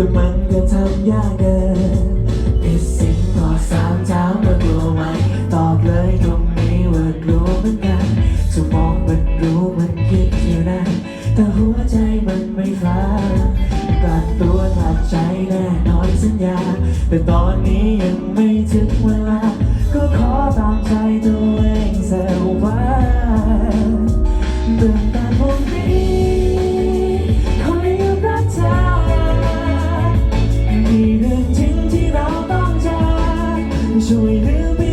แต่มันก็ทำยากเกินผิดสิ่งต่อสามเช้ามว่ากลัวไหมตอบเลยตรงนี้ว่ากลัวเหมือนกันจะมองมันรู้มันคิดอยู่นะแต่หัวใจมันไม่ฟังกลัดตัวกลัดใจแน่นอนสัญญาแต่ตอน ช่วยลืมไปก่อ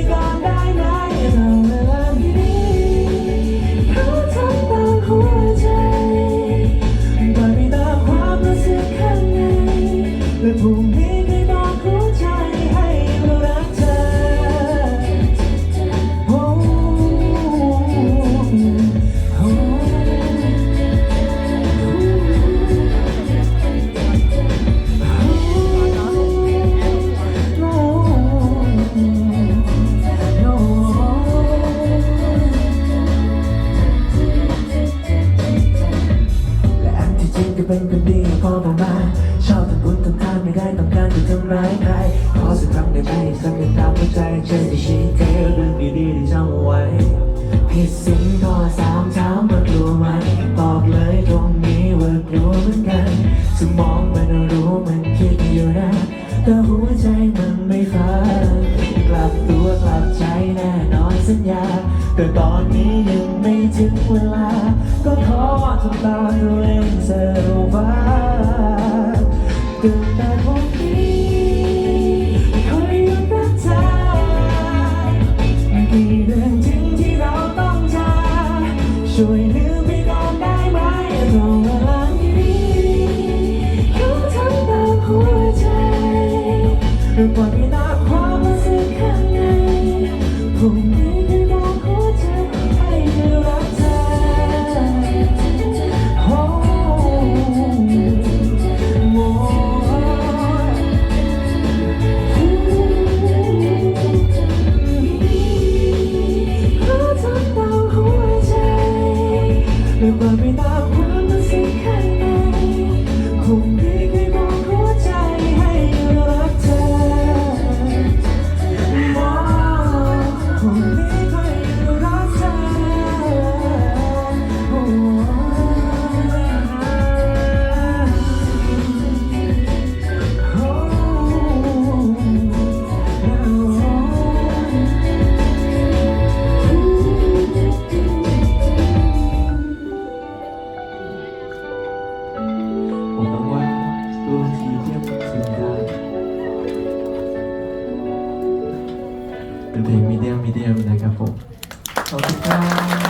เป็นคนดีพอประมาชอบทำบุญทำทานไม่ได้ต้องการจะทำร้ายใครขอสักครั้งได้ไหมสักหนึ่งตาหัวใจเช่นที่ชี้เธอเรื่องดีๆที่จำเอาไว้ผิดสิ่งข้อสามถามว่ากลัวไหมตอบเลยตรงนี้ว่ากลัวเหมือนกันสมองมันรู้มันคิดอยู่นะแต่หัวใจมันไม่ฟังกลับตัวกลับใจแน่นอนสัญญา แต่ตอนนี้ยังไม่ถึงเวลา ก็ขอทำตามตัวเองเสียว่าตื่นแต่พวกนี้คอยยังรักเธอมีเรื่องจริงที่เราต้องเจอช่วยลืมไปก่อนได้ไหมตรงเวลานี้เขาทำตามหัวใจปล่อยไปตาม เป็นเพลงมีเดียมมีเดียมนะครับผมขอบคุณครับ